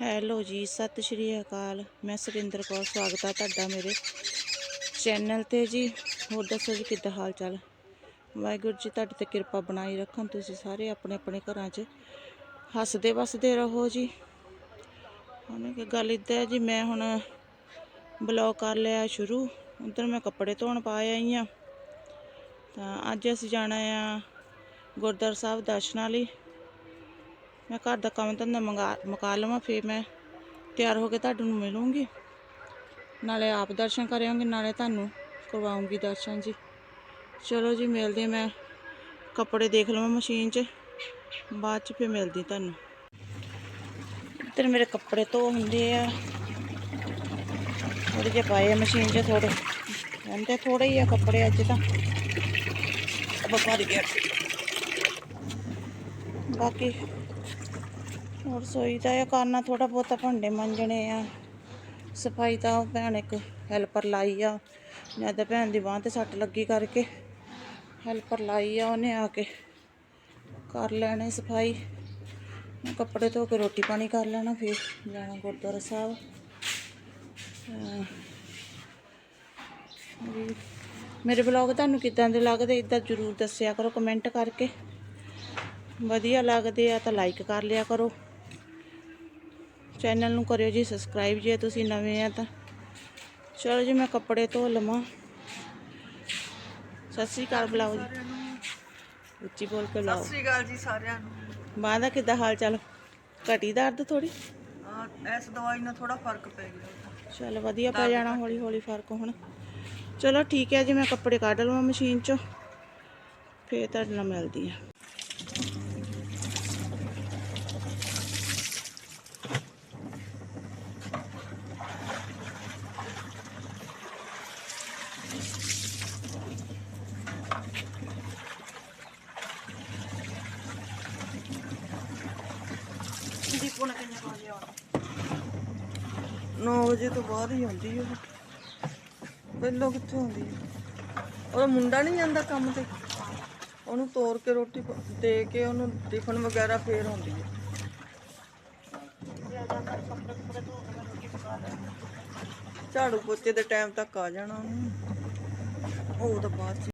Hello ਜੀ, ਸਤਿ ਸ਼੍ਰੀ ਅਕਾਲ। ਮੈਂ ਸੁਰਿੰਦਰ ਕੌਰ, ਸਵਾਗਤ ਹੈ ਤੁਹਾਡਾ ਮੇਰੇ ਚੈਨਲ ਤੇ ਜੀ। ਹੋਰ ਦੱਸੋ ਜੀ, ਕਿੱਦਾਂ ਹਾਲ ਚਾਲ ਵਾਹਿਗੁਰੂ ਜੀ, ਤੁਹਾਡੇ ਤੇ ਕਿਰਪਾ ਬਣਾਈ ਰੱਖਣ। ਤੁਸੀਂ ਸਾਰੇ ਆਪਣੇ ਆਪਣੇ ਘਰਾਂ 'ਚ ਹੱਸਦੇ ਵਸਦੇ ਰਹੋ ਜੀ। ਹੁਣ ਇੱਕ ਗੱਲ ਇੱਦਾਂ ਹੈ ਜੀ, ਮੈਂ ਹੁਣ ਬਲੌਗ ਕਰ ਲਿਆ ਸ਼ੁਰੂ। ਉਧਰ ਮੈਂ ਕੱਪੜੇ ਧੋਣ ਪਾ ਆਈ ਆ। ਤਾਂ ਅੱਜ ਅਸੀਂ ਜਾਣਾ ਆ ਗੁਰਦੁਆਰਾ ਸਾਹਿਬ ਦਰਸ਼ਨਾਂ ਲਈ ਮੈਂ ਘਰ ਦਾ ਕੰਮ ਧੰਦਾ ਮੰਗਾ, ਮੁਕਾ ਲਵਾਂ, ਫਿਰ ਮੈਂ ਤਿਆਰ ਹੋ ਕੇ ਤੁਹਾਨੂੰ ਮਿਲੂੰਗੀ। ਨਾਲੇ ਆਪ ਦਰਸ਼ਨ ਕਰਿਆਂਗੇ ਨਾਲੇ ਤੁਹਾਨੂੰ ਕਰਵਾਉਂਗੀ ਦਰਸ਼ਨ ਜੀ। ਚਲੋ ਜੀ, ਮਿਲਦੇ ਮੈਂ। ਕੱਪੜੇ ਦੇਖ ਲਵਾਂ ਮਸ਼ੀਨ 'ਚ, ਬਾਅਦ 'ਚ ਫਿਰ ਮਿਲਦੀ ਤੁਹਾਨੂੰ। ਇੱਧਰ ਮੇਰੇ ਕੱਪੜੇ ਧੋ ਹੁੰਦੇ ਆ। ਥੋੜੇ ਜਿਹੇ ਪਾਏ ਆ ਮਸ਼ੀਨ 'ਚ ਥੋੜੇ ਕਹਿੰਦੇ ਥੋੜੇ ਹੀ ਆ ਕੱਪੜੇ ਅੱਜ ਤਾਂ। ਅਬ ਗਿਆ ਬਾਕੀ ਹੋਰ ਰਸੋਈ ਦਾ ਇਹ ਕਰਨਾ ਥੋੜਾ ਬਹੁਤਾ ਭਾਂਡੇ ਮੰਜਣੇ ਆ। ਸਫ਼ਾਈ ਤਾਂ ਉਹ ਭੈਣ ਇੱਕ ਹੈਲਪਰ ਲਾਈ ਆ। ਜਦ ਭੈਣ ਦੀ ਬਾਂਹ ਤੇ ਸੱਟ ਲੱਗੀ ਕਰਕੇ ਹੈਲਪਰ ਲਾਈ ਆ ਉਹਨੇ ਆ ਕੇ। ਕਰ ਲੈਣੇ ਸਫ਼ਾਈ। ਕੱਪੜੇ ਧੋ ਕੇ ਰੋਟੀ ਪਾਣੀ ਕਰ ਲੈਣਾ, ਫਿਰ ਜਾਣਾ ਗੁਰਦੁਆਰਾ ਸਾਹਿਬ। ਮੇਰੇ ਬਲੌਗ ਤੁਹਾਨੂੰ ਕਿੱਦਾਂ ਦੇ ਲੱਗਦੇ ਇਦਾਂ ਜਰੂਰ ਦੱਸਿਆ ਕਰੋ ਕਮੈਂਟ ਕਰਕੇ। ਵਧੀਆ ਲੱਗਦੇ ਆ ਤਾਂ ਲਾਈਕ ਕਰ ਲਿਆ ਕਰੋ। ਚੈਨਲ ਨੂੰ ਕਰਿਓ ਜੀ ਸਬਸਕ੍ਰਾਈਬ ਜੇ ਤੁਸੀਂ ਨਵੇਂ ਆ ਤਾਂ। ਚਲੋ ਜੀ ਮੈਂ ਕੱਪੜੇ ਧੋ ਲਵਾਂ। ਸਤਿ ਸ੍ਰੀ ਅਕਾਲ ਬੁਲਾਓ ਜੀ। ਉੱਚੀ ਬੋਲ ਕੇ ਸਤਿ ਸ੍ਰੀ ਅਕਾਲ ਜੀ ਸਾਰਿਆਂ ਨੂੰ। ਬਾਂਹ ਦਾ ਕਿੱਦਾਂ ਹਾਲ ਚਾਲ? ਘਟੀ ਦਰਦ ਥੋੜੀ ਆਹ, ਇਸ ਦਵਾਈ ਨਾਲ ਥੋੜਾ ਫ਼ਰਕ ਪੈ ਗਿਆ। ਚਲ ਵਧੀਆ ਪੈ ਜਾਣਾ ਹੌਲੀ ਹੌਲੀ ਫ਼ਰਕ ਹੁਣ। ਚਲੋ ਠੀਕ ਹੈ ਜੀ ਮੈਂ ਕੱਪੜੇ ਕੱਢ ਲਵਾਂ ਮਸ਼ੀਨ ਚੋਂ। ਫੇਰ ਤੁਹਾਡੇ ਨਾਲ ਮਿਲਦੀ ਆ ਵਜੇ ਤੋਂ ਬਾਅਦ ਹੀ ਆਉਂਦੀ ਉਹ ਪਹਿਲਾਂ ਕਿੱਥੇ ਆਉਂਦੀ ਉਹਦਾ ਮੁੰਡਾ ਨਹੀਂ ਜਾਂਦਾ ਕੰਮ ਤੇ। ਉਹਨੂੰ ਤੋੜ ਕੇ ਰੋਟੀ ਦੇ ਕੇ ਉਹਨੂੰ ਟਿਫਨ ਵਗੈਰਾ ਫੇਰ ਆਉਂਦੀ ਹੈ ਝਾੜੂ ਪੋਚੇ ਦੇ ਟਾਈਮ ਤੱਕ ਆ ਜਾਣਾ ਉਹਨੂੰ। ਉਹ ਤਾਂ ਬਾਅਦ ਚ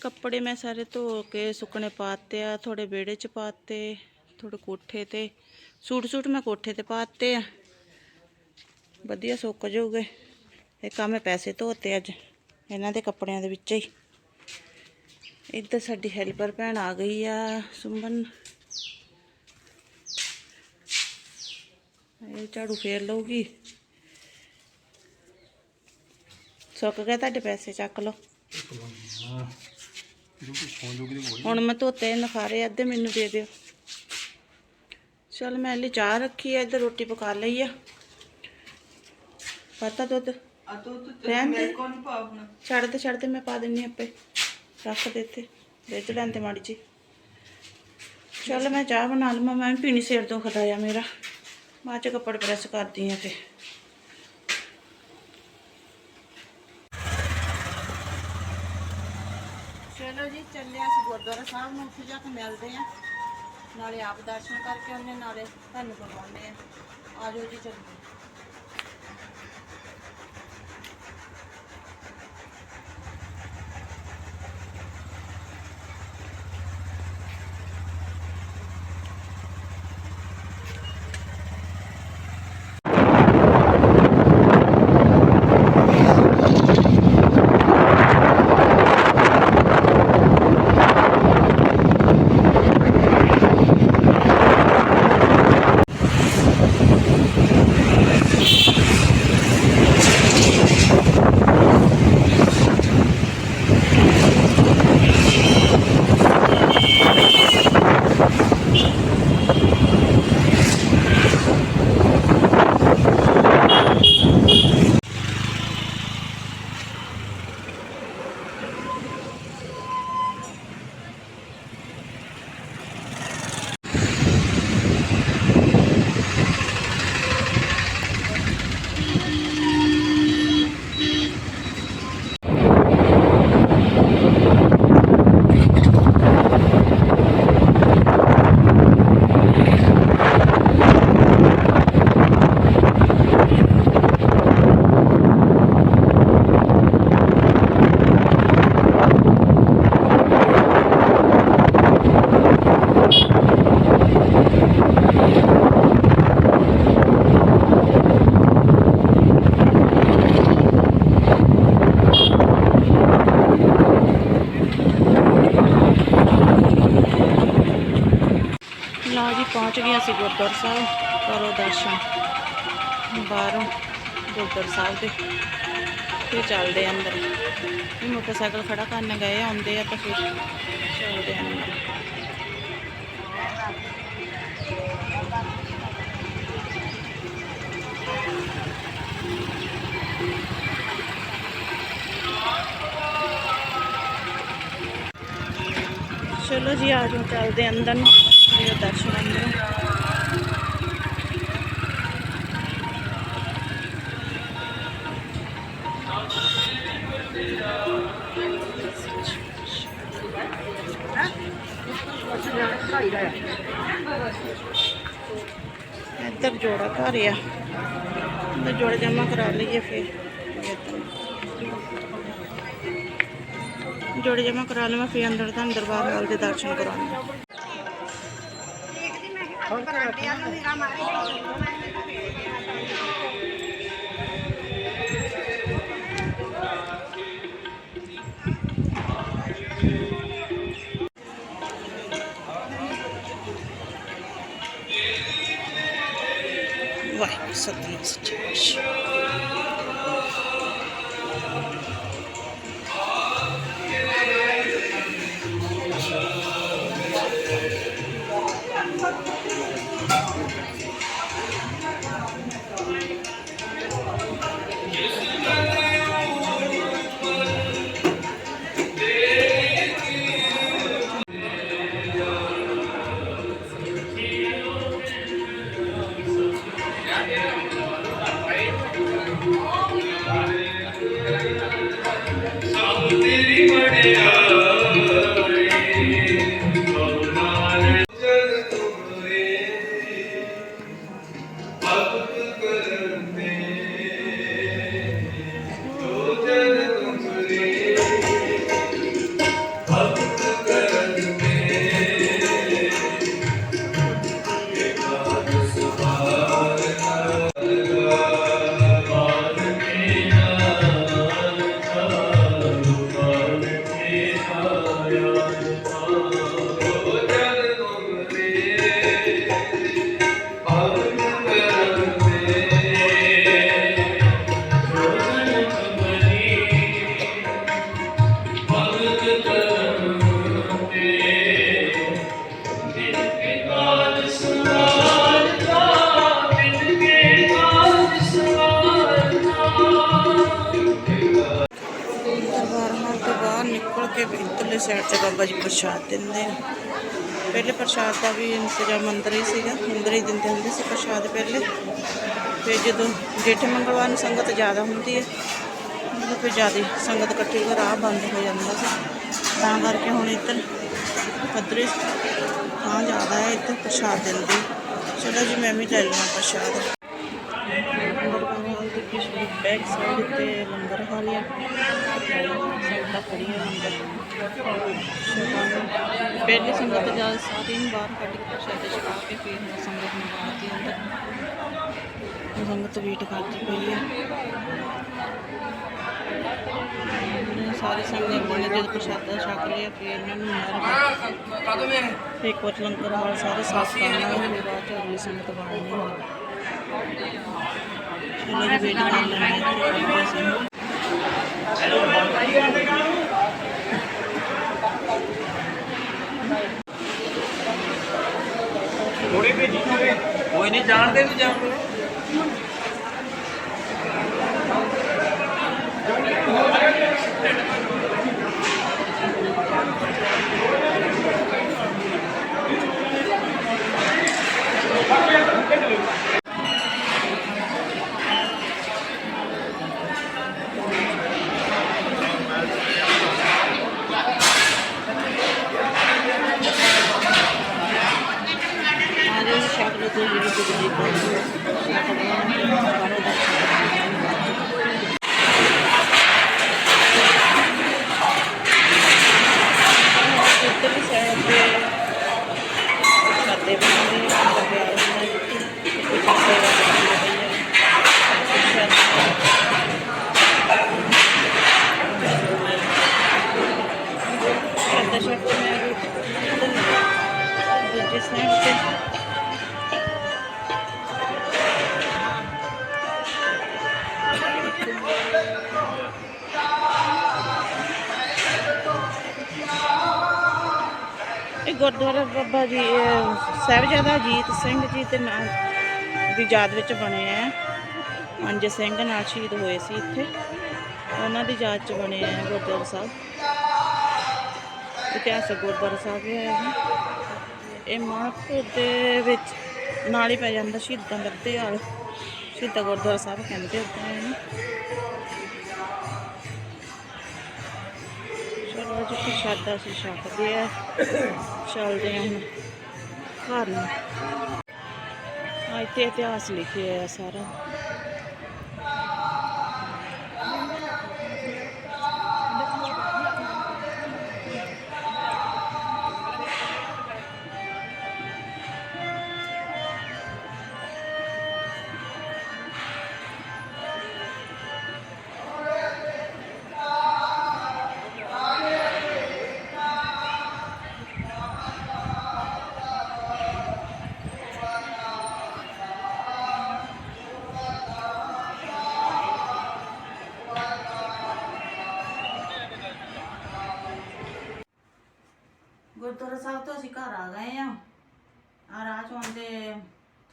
ਕੱਪੜੇ ਮੈਂ ਸਾਰੇ ਧੋ ਕੇ ਸੁੱਕਣੇ ਪਾਤੇ ਆ ਥੋੜੇ ਵਿਹੜੇ ਚ ਪਾਤੇ ਥੋੜੇ ਕੋਠੇ ਤੇ ਸੂਟ ਸੂਟ ਮੈਂ ਕੋਠੇ ਤੇ ਪਾਤੇ ਆ। ਵਧੀਆ ਸੁੱਕ ਜਾਊਗੇ। ਇਹ ਕੰਮ ਮੈਂ ਪੈਸੇ ਧੋਤੇ ਅੱਜ ਇਹਨਾਂ ਦੇ ਕੱਪੜਿਆਂ ਦੇ ਵਿੱਚ ਹੀ। ਇੱਧਰ ਸਾਡੀ ਹੈਲਪਰ ਭੈਣ ਆ ਗਈ ਆ ਸੁਮਨ। ਇਹ ਝਾੜੂ ਫੇਰ ਲਊਗੀ। ਸੁੱਕ ਗਏ ਤੁਹਾਡੇ ਪੈਸੇ ਚੱਕ ਲਓ। ਹੁਣ ਮੈਂ ਧੋਤੇ ਨਖਾਰੇ ਅੱਧੇ ਮੈਨੂੰ ਦੇ ਦਿਓ। ਚਲ ਮੈਂ ਲਈ ਚਾਹ ਰੱਖੀ ਐ ਇੱਧਰ ਰੋਟੀ ਪਕਾ ਲਈ ਆ। ਪਤਾ ਦੁੱਧ। ਆ ਤੂੰ ਰਹਿਣ ਦੇ। ਮੇਰੇ ਕੋਲ ਨਹੀਂ ਪਾਉਣਾ ਛੱਡ ਦੇ ਛੱਡ ਦੇ ਮੈਂ ਪਾ ਦਿੰਨੀ ਆਪੇ। ਰੱਖ ਦੇ ਇੱਥੇ ਰਿੱਝ ਲੈਣ ਤੇ ਮਾੜੀ ਜੀ ਚਲ ਮੈਂ ਚਾਹ ਬਣਾ ਲਵਾਂ ਮੈਂ ਵੀ ਪੀਣੀ ਸਿਰ ਤੋਂ ਖਦਾਇਆ ਮੇਰਾ। ਬਾਅਦ ਚ ਕੱਪੜੇ ਪ੍ਰੈਸ ਕਰਦੀ ਆ ਫੇ ਚਲੋ ਜੀ ਚੱਲੇ ਅਸੀਂ ਗੁਰਦੁਆਰਾ ਸਾਹਿਬ ਨੂੰ ਉੱਥੇ ਜਾ ਕੇ ਮਿਲਦੇ ਆ। ਨਾਲੇ ਆਪ ਦਰਸ਼ਨ ਕਰਕੇ ਆਉਂਦੇ ਨਾਲੇ ਤੁਹਾਨੂੰ ਕਰਵਾਉਂਦੇ ਆ ਆਜੋ ਜੀ ਚੱਲੋ ਜੀ ਪਹੁੰਚ ਗਏ ਅਸੀਂ ਗੁਰਦੁਆਰਾ ਸਾਹਿਬ, ਕਰੋ ਦਰਸ਼ਨ। ਬਾਹਰੋਂ ਗੁਰਦੁਆਰਾ ਸਾਹਿਬ ਦੇ, ਫਿਰ ਚੱਲਦੇ ਅੰਦਰ। ਇਹ ਮੋਟਰਸਾਈਕਲ ਖੜਾ ਕਰਨ ਗਏ ਆਉਂਦੇ ਆ ਤਾਂ ਫਿਰ ਚੱਲਦੇ ਅੰਦਰ। ਚਲੋ ਜੀ, ਆ ਜਾਓ, ਚੱਲਦੇ ਅੰਦਰ ਨੂੰ। ਮੇਰੇ ਦਰਸ਼ਨ ਅੰਦਰ ਇੱਧਰ ਜੋੜਾ ਘਰ ਆ। ਅੰਦਰ ਜੋੜਾ ਜਮਾ ਕਰਾ ਲਈਏ ਫਿਰ। ਜੋੜੇ ਜਮਾ ਕਰਾ ਲਵਾਂ, ਫਿਰ ਅੰਦਰ ਤਾਂ ਦਰਬਾਰ ਹਾਲ ਦੇ ਦਰਸ਼ਨ ਕਰਾਂਗੇ ਵਾਹਿਗੁਰੂ ਸਾਈਡ ਤੇ ਬਾਬਾ ਜੀ ਪ੍ਰਸ਼ਾਦ ਦਿੰਦੇ ਨੇ ਪਹਿਲੇ ਪ੍ਰਸ਼ਾਦ ਦਾ ਵੀ ਇੰਤਜ਼ਾਮ ਅੰਦਰ ਹੀ ਸੀਗਾ। ਅੰਦਰ ਹੀ ਦਿੰਦੇ ਹੁੰਦੇ ਸੀ ਪ੍ਰਸ਼ਾਦ ਪਹਿਲੇ। ਫਿਰ ਜਦੋਂ ਜੇਠ ਮੰਗਲਵਾਰ ਨੂੰ ਸੰਗਤ ਜ਼ਿਆਦਾ ਹੁੰਦੀ ਹੈ ਮਤਲਬ ਫਿਰ ਜ਼ਿਆਦਾ ਸੰਗਤ ਇਕੱਠੀ ਹੋ ਰਾਹ ਬੰਦ ਹੋ ਜਾਂਦਾ ਸੀ। ਤਾਂ ਕਰਕੇ ਹੁਣ ਇੱਧਰ ਪੱਧਰੇ ਥਾਂ ਜ਼ਿਆਦਾ ਹੈ ਇੱਧਰ ਪ੍ਰਸ਼ਾਦ ਦਿੰਦੇ। ਚਲੋ ਜੀ, ਮੈਂ ਵੀ ਲੈ ਲਵਾਂ ਪ੍ਰਸ਼ਾਦ ਦਰਬਾਰ ਹਾਲ ਦੀ ਪਿਛਲੀ ਬੈਕ ਸਾਈਡ ਤੇ ਲੰਗਰ ਹਾਲ ਆ ਸਾਈਡਾਂ ਖੜੀਆਂ ਅੰਦਰ ਪਹਿਲੇ ਸੰਗਤ ਜਾ ਸਾਰੀ ਨੂੰ ਬਾਹਰ ਕੱਢ ਕੇ ਪ੍ਰਸ਼ਾਦੇ ਛਕਾ ਕੇ ਫਿਰ ਹੁਣ ਸੰਗਤ ਨੂੰ ਬਾਹਰ ਦੀ ਅੰਦਰ। ਸੰਗਤ ਵੇਟ ਕਰਦੀ ਪਈ ਹੈ ਹੁਣ ਸਾਰੀ ਸੰਗਤ ਨੇ ਜਦ ਪ੍ਰਸ਼ਾਦਾ ਛਕ ਲਿਆ, ਫਿਰ ਇਹਨਾਂ ਨੂੰ ਮਾਰ ਇੱਕ ਵਾਰ ਲੰਗਰ ਹਾਲ ਸਾਰੇ ਸਾਫ਼ ਕਰਨਾ ਹੈ ਬਾਅਦ ਅਗਲੀ ਸੰਗਤ ਬਾਹਰ ਨਹੀਂ ਚਲੋ ਜੀ ਵੇਟ ਕਰ ਲੈਂਦੇ ਹਾਂ ਅਸੀਂ ਕੋਈ ਨਹੀਂ ਜਾਣਦੇ ਵੀ ਜਾਣਦੇ ਆਜੋ ਸ਼ਕਲ ਤੋਂ ਜਿਹੜੀ ਬਿਜਲੀ ਕੋਲ ਇੱਧਰਲੀ ਸਾਈਡ ਤੇ ਛਾਤੇ ਬਣਾਉਂਦੇ ਆ ਲੱਗਿਆ ਉਹਨਾਂ ਦੀ ਛਾਤੇ ਦਾ ਛਾਤੇ ਛਾਤੇ ਤੇ ਇਹ ਗੁਰਦੁਆਰਾ ਬਾਬਾ ਜੀ ਸਾਹਿਬਜ਼ਾਦਾ ਅਜੀਤ ਸਿੰਘ ਜੀ ਦੇ ਨਾਮ ਦੀ ਯਾਦ ਵਿੱਚ ਬਣਿਆ ਹੈ ਅੰਜ ਸਿੰਘ ਨਾਲ ਸ਼ਹੀਦ ਹੋਏ ਸੀ ਇੱਥੇ। ਉਹਨਾਂ ਦੀ ਯਾਦ 'ਚ ਬਣਿਆ ਹੈ ਗੁਰਦੁਆਰਾ ਸਾਹਿਬ। ਇਤਿਹਾਸਕ ਗੁਰਦੁਆਰਾ ਸਾਹਿਬ ਹੈ ਇਹ ਇਹ ਮਾਨਪੁਰ ਦੇ ਵਿੱਚ ਨਾਲ ਹੀ ਪੈ ਜਾਂਦਾ ਸ਼ਹੀਦਾਂ ਲੱਦੇ ਵਾਲ ਸ਼ਹੀਦਾਂ ਗੁਰਦੁਆਰਾ ਸਾਹਿਬ ਕਹਿੰਦੇ ਉੱਤੇ ਇਹਨੂੰ। ਚਲੋ ਜੀ ਪ੍ਰਸ਼ਾਦਾ ਅਸੀਂ ਛਕਦੇ ਆ ਚੱਲਦੇ ਆ ਹੁਣ ਘਰ ਨੂੰ। ਆ ਇੱਥੇ ਇਤਿਹਾਸ ਲਿਖਿਆ ਹੋਇਆ ਸਾਰਾ।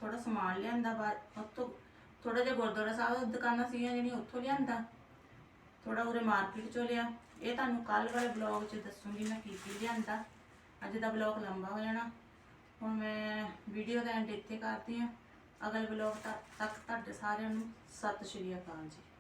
ਥੋੜਾ ਸਮਾਨ ਲਿਆਂਦਾ ਬਾਹਰ ਉੱਥੋਂ ਥੋੜਾ ਜਿਹਾ ਗੁਰਦੁਆਰਾ ਸਾਹਿਬ ਦੁਕਾਨਾਂ ਸੀਗੀਆਂ ਜਿਹੜੀਆਂ ਉੱਥੋਂ ਲਿਆਂਦਾ। ਥੋੜਾ ਉਰੇ ਮਾਰਕੀਟ ਚੋਂ ਲਿਆ। ਇਹ ਤੁਹਾਨੂੰ ਕੱਲ ਵਾਲੇ ਬਲੌਗ 'ਚ ਦੱਸੂਗੀ ਮੈਂ ਕੀ ਕੀ ਲਿਆਂਦਾ। ਅੱਜ ਦਾ ਬਲੌਗ ਲੰਬਾ ਹੋ ਜਾਣਾ। ਹੁਣ ਮੈਂ ਵੀਡੀਓ ਦਾ ਐਂਡ ਇੱਥੇ ਕਰਦੀ ਆ ਅਗਲੇ ਬਲੌਗ ਤੱਕ ਤੁਹਾਡੇ ਸਾਰਿਆਂ ਨੂੰ ਸਤਿ ਸ਼੍ਰੀ ਅਕਾਲ ਜੀ।